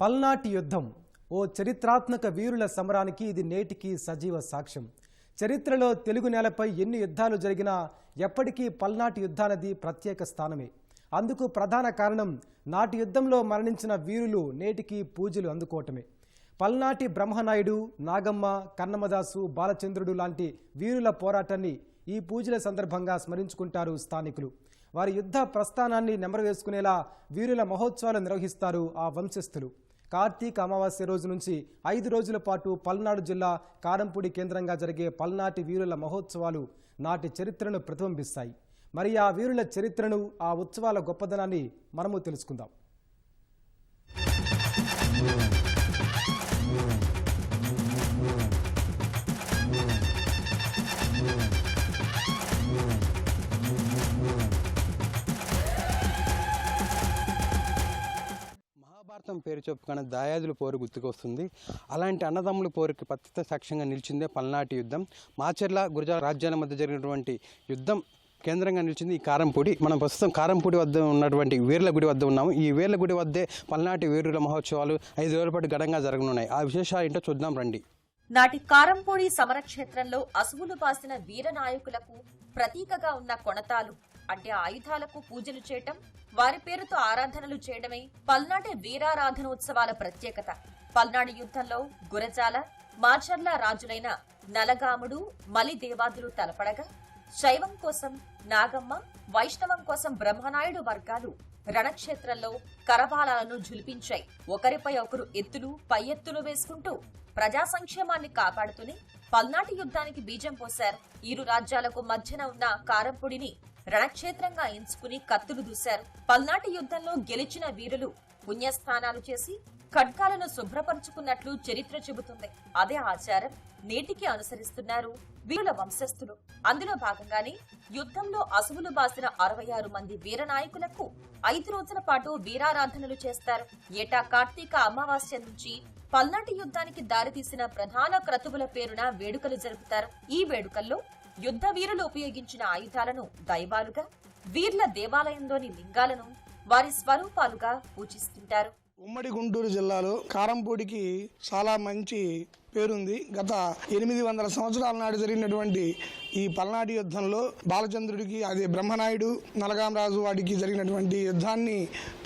పల్నాటి యుద్ధం. ఓ చరిత్రాత్మక వీరుల సమరానికి ఇది నేటికి సజీవ సాక్ష్యం. చరిత్రలో తెలుగు నేలపై ఎన్ని యుద్ధాలు జరిగినా ఎప్పటికీ పల్నాటి యుద్ధానది ప్రత్యేక స్థానమే. అందుకు ప్రధాన కారణం నాటి యుద్ధంలో మరణించిన వీరులు నేటికి పూజలు అందుకోవటమే. పల్నాటి బ్రహ్మనాయుడు నాగమ్మ కన్నమదాసు బాలచంద్రుడు లాంటి వీరుల పోరాటాన్ని ఈ పూజల సందర్భంగా స్మరించుకుంటారు స్థానికులు. వారి యుద్ధ ప్రస్థానాన్ని నెమరవేసుకునేలా వీరుల మహోత్సవాలు నిర్వహిస్తారు ఆ వంశస్థులు. కార్తీక అమావాస్య రోజు నుంచి ఐదు రోజుల పాటు పల్నాడు జిల్లా కారంపూడి కేంద్రంగా జరిగే పల్నాటి వీరుల మహోత్సవాలు నాటి చరిత్రను ప్రతిబింబిస్తాయి. మరి ఆ వీరుల చరిత్రను ఆ ఉత్సవాల గొప్పదనాన్ని మనము తెలుసుకుందాం. మహాభారతం పేరు చెప్పుకున్న దాయాదుల పోరు గుర్తుకొస్తుంది. అలాంటి అన్నదమ్ముల పోరుకి పత్తిత సాక్ష్యంగా నిలిచిందే పల్నాటి యుద్ధం. మాచర్ల గురజాల రాజ్యాల మధ్య జరిగినటువంటి యుద్ధం కేంద్రంగా నిలిచింది ఈ కారంపూడి. మనం ప్రస్తుతం కారంపూడి వద్ద ఉన్నటువంటి వీర్ల గుడి వద్ద ఉన్నాము. ఈ వీర్ల గుడి వద్దే పల్నాటి వీరుల మహోత్సవాలు ఐదు రోజుల పాటు ఘనంగా జరగనున్నాయి. ఆ విశేషాలు ఏంటో చూద్దాం రండి. నాటి కారంపూడి సమరక్షేత్రంలో అసువులు బాసిన వీర నాయకులకు ప్రతీకగా ఉన్న కొనతాలు. అంటే ఆయుధాలకు పూజలు చేయటం వారి పేరుతో ఆరాధనలు చేయడమే పల్నాటి వీరారాధనోత్సవాల ప్రత్యేకత. పల్నాడు యుద్ధంలో గురజాల మాచర్ల రాజులైన నలగాముడు మలిదేవాదులు తలపడగా శైవం కోసం నాగమ్మ వైష్ణవం కోసం బ్రహ్మనాయుడు వర్గాలు రణక్షేత్రంలో కరవాలాలను జులిపించాయి ఒకరిపై ఒకరు ఎత్తులు పై ఎత్తులు వేసుకుంటూ ప్రజా సంక్షేమాన్ని కాపాడుతూనే పల్నాటి యుద్ధానికి బీజం పోశారు. ఇరు రాజ్యాలకు మధ్యన ఉన్న కారంపొడిని రణక్షేత్రంగా ఎంచుకుని కత్తులు దూశారు. పల్నాటి యుద్ధంలో గెలిచిన వీరులు పుణ్యస్థానాలు చేసి ఖడ్గాలను శుభ్రపరుచుకున్నట్లు చరిత్ర చెబుతుంది. అదే ఆచారం నేటికి అనుసరిస్తున్నారు వీరుల వంశస్థులు. అందులో భాగంగానే యుద్ధంలో అసువులు బాసిన అరవై ఆరు మంది వీర నాయకులకు ఐదు రోజుల పాటు వీరారాధనలు చేస్తారు. ఏటా కార్తీక అమావాస్య నుంచి పల్నాటి యుద్ధానికి దారితీసిన ప్రధాన క్రతువుల పేరున వేడుకలు జరుపుతారు. ఈ వేడుకల్లో యుద్ధ వీరులు ఉపయోగించిన ఆయుధాలను దైవాలుగా వీర్ల దేవాలయంలోని లింగాలను వారి స్వరూపాలుగా పూజిస్తుంటారు. ఉమ్మడి గుంటూరు జిల్లాలో కారంపూడికి చాలా మంచి పేరుంది. గత ఎనిమిది వందల సంవత్సరాల నాడు జరిగినటువంటి ఈ పల్నాటి యుద్ధంలో బాలచంద్రుడికి అదే బ్రహ్మనాయుడు నలగామరాజు వాడికి జరిగినటువంటి యుద్ధాన్ని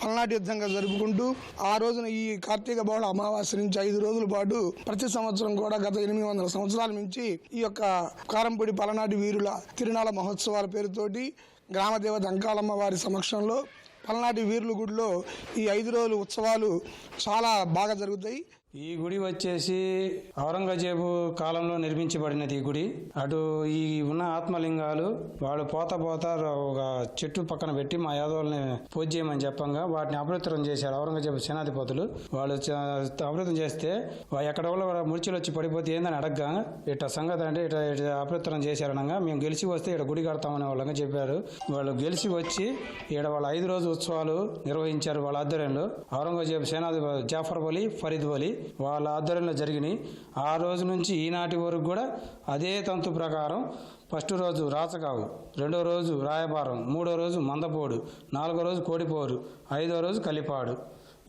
పల్నాటి యుద్ధంగా జరుపుకుంటూ ఆ రోజున ఈ కార్తీక బహుళ అమావాస్య నుంచి ఐదు రోజుల పాటు ప్రతి సంవత్సరం కూడా గత ఎనిమిది వందల సంవత్సరాల నుంచి ఈ యొక్క కారంపూడి పలనాటి వీరుల తిరునాళ మహోత్సవాల పేరుతోటి గ్రామదేవత అంకాలమ్మ వారి సమక్షంలో పల్నాటి వీరుల గుడిలో ఈ ఐదు రోజులు ఉత్సవాలు చాలా బాగా జరుగుతాయి. ఈ గుడి వచ్చేసి ఔరంగజేబు కాలంలో నిర్మించబడినది ఈ గుడి. అటు ఈ ఉన్న ఆత్మలింగాలు వాళ్ళు పోత పోత ఒక చెట్టు పక్కన పెట్టి మా యాదవుల్ని పూజ చేయమని చెప్పంగా వాటిని అపవిత్రం చేశారు ఔరంగజేబు సేనాధిపతులు. వాళ్ళు చ- అపవిత్రం చేస్తే ఎక్కడ ముడిచిలు వచ్చి పడిపోతే ఏందని అడగ్గా ఇట్ట సంగతి అంటే ఇట ఇట అపవిత్రం చేశారనగా మేము గెలిచి వస్తే ఇక్కడ గుడి కడతామని వాళ్ళంగా చెప్పారు. వాళ్ళు గెలిచి వచ్చి ఇక్కడ వాళ్ళ ఐదు రోజు ఉత్సవాలు నిర్వహించారు వాళ్ళ ఆధ్వర్యంలో ఔరంగజేబు సేనాధిపతి జాఫర్ వలి ఫరీద్ వలి వాళ్ళ ఆధ్వర్యంలో జరిగినాయి. ఆ రోజు నుంచి ఈనాటి వరకు కూడా అదే తంతు ప్రకారం ఫస్ట్ రోజు రాచకావు రెండో రోజు రాయబారం మూడో రోజు మందపోడు నాలుగో రోజు కోడిపోరు ఐదో రోజు కలిపాడు.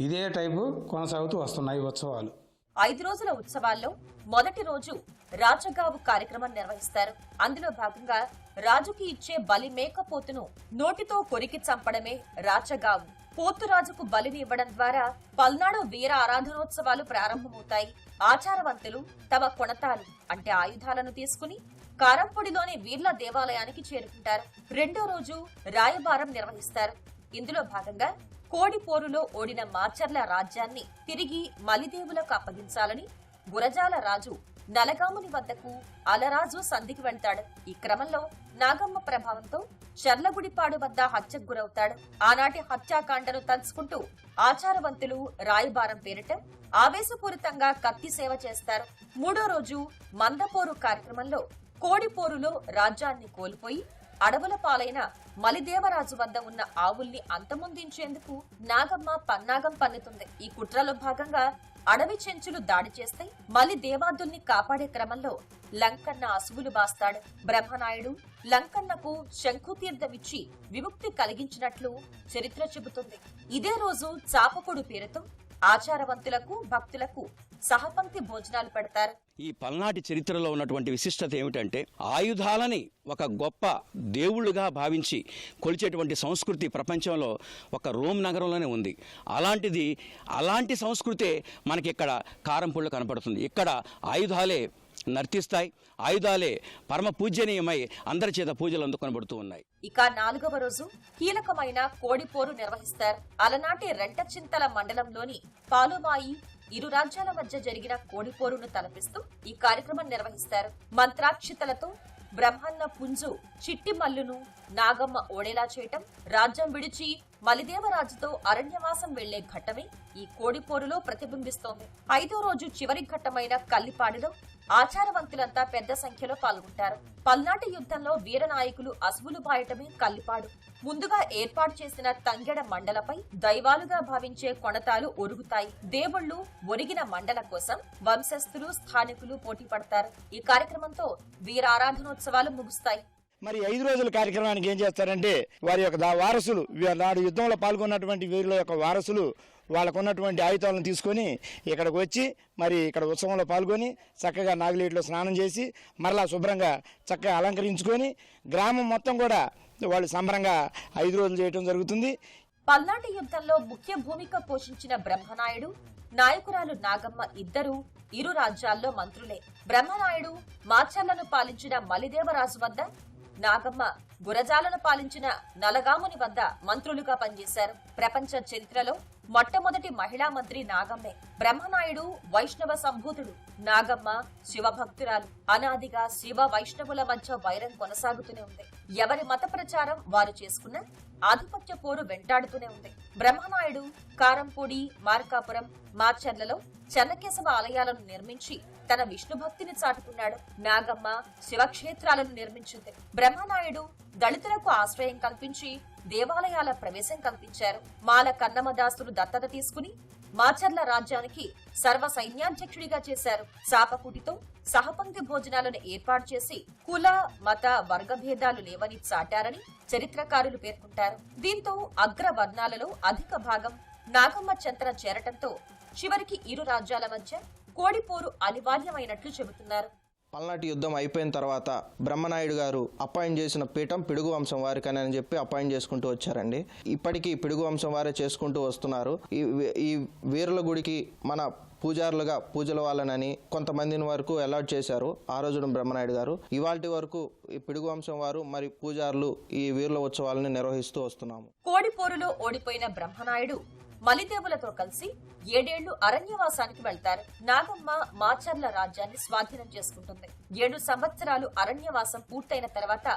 ఇదే టైపు కొనసాగుతూ వస్తున్నాయి ఉత్సవాలు. ఐదు రోజుల ఉత్సవాల్లో మొదటి రోజు రాజగావు కార్యక్రమం నిర్వహిస్తారు. అందులో భాగంగా రాజుకి ఇచ్చే బలి మేకపోతును నోటితో కొరికి చంపడమే రాచగావు. పోతురాజుకు బలిని ఇవ్వడం ద్వారా పల్నాడు వీర ఆరాధనోత్సవాలు ప్రారంభమవుతాయి. ఆచారవంతులు తమ కొనతాలు అంటే ఆయుధాలను తీసుకుని కారంపొడిలోని వీర్ల దేవాలయానికి చేరుకుంటారు. రెండో రోజు రాయబారం నిర్వహిస్తారు. ఇందులో భాగంగా కోడి పోరులో ఓడిన మార్చర్ల రాజ్యాన్ని తిరిగి మలిదేవులకు అప్పగించాలని గురజాల రాజు నలగాముని వద్దకు అలరాజు సంధికి వెళ్తాడు. ఈ క్రమంలో నాగమ్మ ప్రభావంతో చర్లగుడిపాడు వద్ద హత్యకు గురవుతాడు. ఆనాటి హత్యాకాండను తలుచుకుంటూ ఆచారవంతులు రాయబారం పేరిట ఆవేశపూరితంగా కత్తి సేవ చేస్తారు. మూడో రోజు మందపోరు కార్యక్రమంలో కోడిపోరులో రాజ్యాన్ని కోల్పోయి అడవుల పాలైన మలిదేవరాజు వద్ద ఉన్న ఆవుల్ని అంతమొందించేందుకు నాగమ్మ పన్నాగం పన్నుతుంది. ఈ కుట్రలో భాగంగా అడవి చెంచులు దాడి చేస్తే మలి దేవాదుల్ని కాపాడే క్రమంలో లంకన్న అసువులు బాస్తాడు. బ్రహ్మనాయుడు లంకన్నకు శంఖుతీర్థమిచ్చి విముక్తి కలిగించినట్లు చరిత్ర చెబుతుంది. ఇదే రోజు చాపకుడు పేరుతో ఆచారవంతులకు భక్తులకు సహపంక్తి భోజనాలు పెడతారు. ఈ పల్నాటి చరిత్రలో ఉన్నటువంటి విశిష్టత ఏమిటంటే ఆయుధాలని ఒక గొప్ప దేవుళ్ళుగా భావించి కొలిచేటువంటి సంస్కృతి ప్రపంచంలో ఒక రోమ్ నగరంలోనే ఉంది. అలాంటిది అలాంటి సంస్కృతే మనకి ఇక్కడ కారంపూళ్ళు కనపడుతుంది. ఇక్కడ ఆయుధాలే నర్తిస్తాయి. ఆయుధాలే పరమ పూజనీయమై అందరి చేత పూజలు అందుకొనబడుతూ ఉన్నాయి. ఇక నాలుగవ రోజు కీలకమైన కోడిపోరు నిర్వహిస్తారు. అలనాటి రెంటచింతల మండలంలోని పాలుమాయి ఇరు రాజ్యాల మధ్య జరిగిన కోడిపోరును తలపిస్తూ ఈ కార్యక్రమం నిర్వహిస్తారు. మంత్రాక్షితలతో బ్రహ్మన్న పుంజు చిట్టి మల్లును నాగమ్మ ఓడేలా చేయటం రాజ్యం విడిచి మలిదేవరాజుతో అరణ్యవాసం వెళ్ళే ఘట్టమే ఈ కోడిపోరులో ప్రతిబింబిస్తోంది. ఐదో రోజు చివరి ఘట్టమైన కల్లిపాడిలో ఆచారవంతులంతా పెద్ద సంఖ్యలో పాల్గొంటారు. పల్నాటి యుద్ధంలో వీర నాయకులు అసువులు బాయటమే కల్లిపాడు. ముందుగా ఏర్పాటు చేసిన తంగెడ మండలపై దైవాలుగా భావించే కొణతాలు ఒరుగుతాయి. దేవుళ్ళు ఒరిగిన మండల కోసం వంశస్థులు స్థానికులు పోటీ పడతారు. ఈ కార్యక్రమంతో వీరారాధనోత్సవాలు ముగుస్తాయి. మరి ఐదు రోజుల కార్యక్రమానికి ఏం చేస్తారంటే వారి యొక్క వారసులు నాడు యుద్ధంలో పాల్గొన్నటువంటి వీరుల యొక్క వారసులు వాళ్ళకున్నటువంటి ఆయుధాలను తీసుకొని ఇక్కడికి వచ్చి మరి ఇక్కడ ఉత్సవంలో పాల్గొని చక్కగా నాగులేటిలో స్నానం చేసి మరలా శుభ్రంగా చక్కగా అలంకరించుకొని గ్రామం మొత్తం కూడా వాళ్ళు సంబరంగా ఐదు రోజులు చేయటం జరుగుతుంది. పల్నాటి యుద్ధంలో ముఖ్య భూమిక పోషించిన బ్రహ్మనాయుడు నాయకురాలు నాగమ్మ ఇద్దరు ఇరు రాజ్యాల్లో మంత్రులే. బ్రహ్మనాయుడు మాచర్లను పాలించిన మలిదేవరాజు వద్ద నాగమ్మ గురజాలను పాలించిన నలగాముని వద్ద మంత్రులుగా పనిచేశారు. ప్రపంచ చరిత్రలో మొట్టమొదటి మహిళా మంత్రి నాగమ్మే. బ్రహ్మనాయుడు వైష్ణవ సంభూతుడు. నాగమ్మ శివభక్తురాలు. అనాదిగా శివ వైష్ణవుల మధ్య వైరం కొనసాగుతూనే ఉంది. ఎవరి మత ప్రచారం వారు చేసుకున్న ఆధిపత్య పోరు వెంటాడుతూనే ఉంది. బ్రహ్మనాయుడు కారంపూడి మార్కాపురం మార్చర్లలో చెన్నకేశవ ఆలయాలను నిర్మించి తన విష్ణు భక్తిని చాటుకున్నాడు. నాగమ్మ శివక్షేత్రాలను నిర్మించింది. బ్రహ్మనాయుడు దళితులకు ఆశ్రయం కల్పించి దేవాలయాల ప్రవేశం కల్పించారు. మాల కన్నమదాసులు దత్తత తీసుకుని మాచర్ల రాజ్యానికి సర్వ సైన్యాధ్యక్షుడిగా చేశారు. చాపకుటితో సహపంక్తి భోజనాలను ఏర్పాటు చేసి కుల మత వర్గ భేదాలు లేవని చాటారని చరిత్రకారులు పేర్కొంటారు. దీంతో అగ్రవర్ణాలలో అధిక భాగం నాగమ్మ చెంతన చేరటంతో చివరికి ఇరు రాజ్యాల మధ్య కోడిపోరు అనివార్యమైనట్లు చెబుతున్నారు. పల్నాటి యుద్ధం అయిపోయిన తర్వాత బ్రహ్మనాయుడు గారు అపాయింట్ చేసిన పీఠం పిడుగు వంశం వారికని అని చెప్పి అపాయింట్ చేసుకుంటూ వచ్చారండి. ఇప్పటికీ పిడుగు వంశం వారే చేసుకుంటూ వస్తున్నారు. ఈ ఈ వీరుల గుడికి మన పూజారులుగా పూజల వాళ్ళనని కొంతమందిని వరకు అలాట్ చేశారు ఆ రోజున బ్రహ్మనాయుడు గారు. ఇవాటి వరకు ఈ పిడుగు వంశం వారు మరి పూజారులు ఈ వీరుల ఉత్సవాలను నిర్వహిస్తూ వస్తున్నాము. కోడిపోరులో ఓడిపోయిన బ్రహ్మనాయుడు మలిదేవులతో కలిసి ఏడేళ్ళు అరణ్యవాసానికి వెళ్తారు. నాగమ్మ మాచర్ల రాజ్యాన్ని స్వాధీనం చేసుకుంటుంది. ఏడు సంవత్సరాలు అరణ్యవాసం పూర్తయిన తర్వాత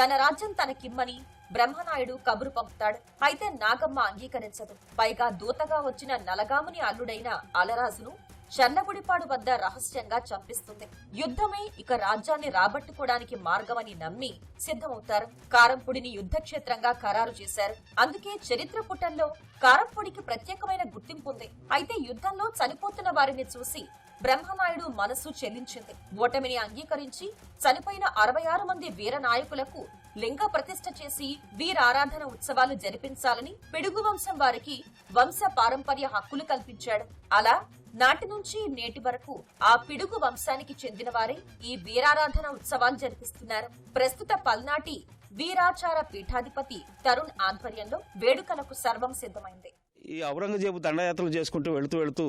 తన రాజ్యం తనకిమ్మని బ్రహ్మనాయుడు కబురు పంపుతాడు. అయితే నాగమ్మ అంగీకరించదు. పైగా దూతగా వచ్చిన నలగాముని అల్లుడైన అలరాజును చల్లగుడిపాడు వద్ద రహస్యంగా చంపిస్తుంది. యుద్ధమే ఇక రాజ్యాన్ని రాబట్టుకోవడానికి మార్గమని నమ్మి సిద్ధమవుతారు. కారంపొడిని యుద్ధక్షేత్రంగా ఖరారు చేశారు. అందుకే చరిత్ర పుటల్లో కారంపొడికి ప్రత్యేకమైన గుర్తింపు ఉంది. అయితే యుద్ధంలో చనిపోతున్న వారిని చూసి బ్రహ్మనాయుడు మనసు చెల్లించింది. ఓటమిని అంగీకరించి చనిపోయిన అరవై ఆరు మంది వీర నాయకులకు లింగ ప్రతిష్ఠ చేసి వీరారాధన ఉత్సవాలు జరిపించాలని పిడుగు వంశం వారికి వంశ పారంపర్య హక్కులు కల్పించాడు. అలా నాటి నుంచి నేటి వరకు ఆ పిడుగు వంశానికి చెందిన వారే ఈ వీరారాధన ఉత్సవాలు జరిపిస్తున్నారు. ప్రస్తుత పల్నాటి వీరాచార పీఠాధిపతి తరుణ్ ఆధ్వర్యంలో వేడుకలకు సర్వం సిద్ధమైంది. ఈ ఔరంగజేబు దండయాత్రలు చేసుకుంటూ వెళుతూ వెళుతూ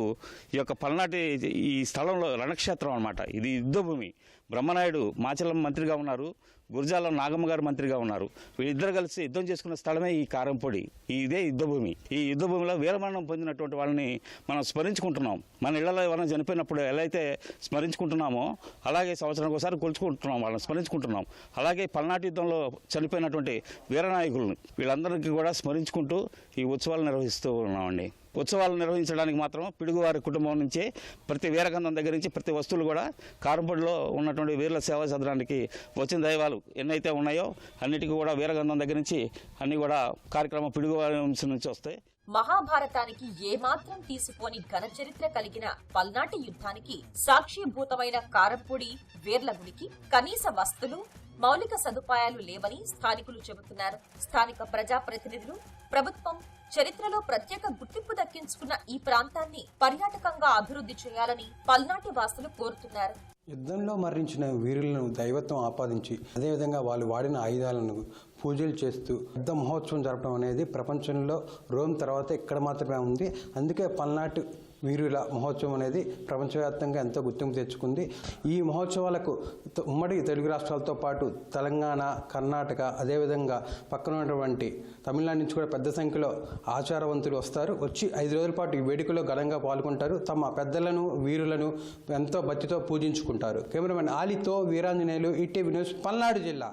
ఈ యొక్క పల్నాటి ఈ స్థలంలో రణక్షేత్రం అనమాట ఇది యుద్ధభూమి. బ్రహ్మనాయుడు మాచలం మంత్రిగా ఉన్నారు గురజాల నాగమ్మ గారు మంత్రిగా ఉన్నారు. వీళ్ళిద్దరు కలిసి యుద్ధం చేసుకున్న స్థలమే ఈ కారంపొడి ఇదే యుద్ధభూమి. ఈ యుద్ధభూమిలో వీరమరణం పొందినటువంటి వాళ్ళని మనం స్మరించుకుంటున్నాం. మన ఇళ్ళలో ఎవరైనా చనిపోయినప్పుడు ఎలా అయితే స్మరించుకుంటున్నామో అలాగే సంవత్సరానికి ఒకసారి కొలుచుకుంటున్నాం వాళ్ళని స్మరించుకుంటున్నాం. అలాగే పల్నాటి యుద్ధంలో చనిపోయినటువంటి వీరనాయకులను వీళ్ళందరికీ కూడా స్మరించుకుంటూ ఈ ఉత్సవాలు నిర్వహిస్తూ ఉన్నామండి. ఉత్సవాలు నిర్వహించడానికి మాత్రం పిడుగువారి కుటుంబం నుంచే ప్రతి వీరగంధం దగ్గర నుంచి ప్రతి వస్తువులు కూడా కారంపూడిలో ఉన్నటువంటి వీరుల సేవా సదనానికి వచ్చిన దైవాలు ఎన్నైతే ఉన్నాయో అన్నిటికీ కూడా వీరగంధం దగ్గర నుంచి అన్ని కూడా కార్యక్రమం పిడుగువారి నుంచి వస్తాయి. మహాభారతానికి ఏమాత్రం తీసిపోని ఘన చరిత్ర కలిగిన పల్నాటి యుద్ధానికి సాక్షిభూతమైన కారంపూడి వీర్లగుడికి కనీస వస్తులు మౌలిక సదుపాయాలు లేవని స్థానికులు చెబుతున్నారు. స్థానిక ప్రజాప్రతినిధులు ప్రభుత్వం చరిత్రలో ప్రత్యేక గుర్తింపు దక్కించుకున్న ఈ ప్రాంతాన్ని పర్యాటకంగా అభివృద్ధి చేయాలని పల్నాటి వాసులు కోరుతున్నారు. యుద్ధంలో మరణించిన వీరులను దైవత్వం ఆపాదించి అదేవిధంగా వాళ్ళు వాడిన ఆయుధాలను పూజలు చేస్తూ యుద్ధ మహోత్సవం జరపడం అనేది ప్రపంచంలో రోమ్ తర్వాత ఇక్కడ మాత్రమే ఉంది. అందుకే పల్నాటి వీరుల మహోత్సవం అనేది ప్రపంచవ్యాప్తంగా ఎంతో గుర్తింపు తెచ్చుకుంది. ఈ మహోత్సవాలకు ఉమ్మడి తెలుగు రాష్ట్రాలతో పాటు తెలంగాణ కర్ణాటక అదేవిధంగా పక్కన ఉన్నటువంటి తమిళనాడు నుంచి కూడా పెద్ద సంఖ్యలో ఆచారవంతులు వస్తారు. వచ్చి ఐదు రోజుల పాటు ఈ వేడుకలో ఘనంగా పాల్గొంటారు. తమ పెద్దలను వీరులను ఎంతో భక్తితో పూజించుకుంటారు. కెమెరామెన్ ఆలితో వీరాంజనేయులు ఈటీవీ న్యూస్ పల్నాడు జిల్లా.